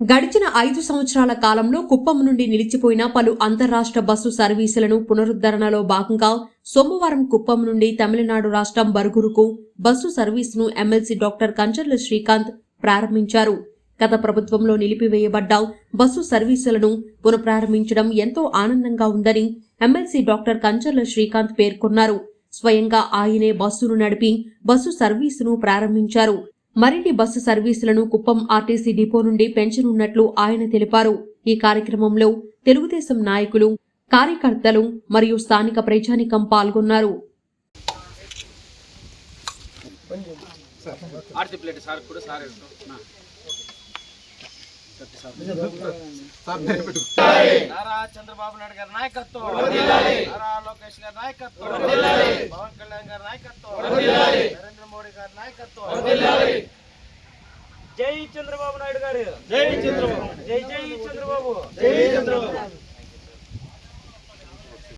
గడిచిన ఐదు సంవత్సరాల కాలంలో కుప్పం నుండి నిలిచిపోయిన పలు అంతర్రాష్ట్ర బస్సు సర్వీసులను పునరుద్ధరణలో భాగంగా సోమవారం కుప్పం నుండి తమిళనాడు రాష్ట్రం బరుగురుకు బస్సు సర్వీసును ఎమ్మెల్సీ డాక్టర్ కంచర్ల శ్రీకాంత్ ప్రారంభించారు. గత ప్రభుత్వంలో నిలిపివేయబడ్డ బస్సు సర్వీసులను పునఃప్రారంభించడం ఎంతో ఆనందంగా ఉందని ఎమ్మెల్సీ డాక్టర్ కంచర్ల శ్రీకాంత్ పేర్కొన్నారు. స్వయంగా ఆయనే బస్సును నడిపి బస్సు సర్వీసును ప్రారంభించారు. మరిన్ని బస్సు సర్వీసులను కుప్పం ఆర్టీసీ డిపో నుండి పెంచనున్నట్లు ఆయన తెలిపారు. ఈ కార్యక్రమంలో తెలుగుదేశం నాయకులు కార్యకర్తలు మరియు స్థానిక ప్రజానికం పాల్గొన్నారు. నారా చంద్రబాబు నాయుడు గారి నాయకత్వం. నారా లోకేష్ గారి నాయకత్వం. పవన్ కళ్యాణ్ గారి నాయకత్వం. గారి నాయకత్వం. జై చంద్రబాబు నాయుడు గారు. జై చంద్రబాబు. జై జై చంద్రబాబు. జై చంద్రబాబు.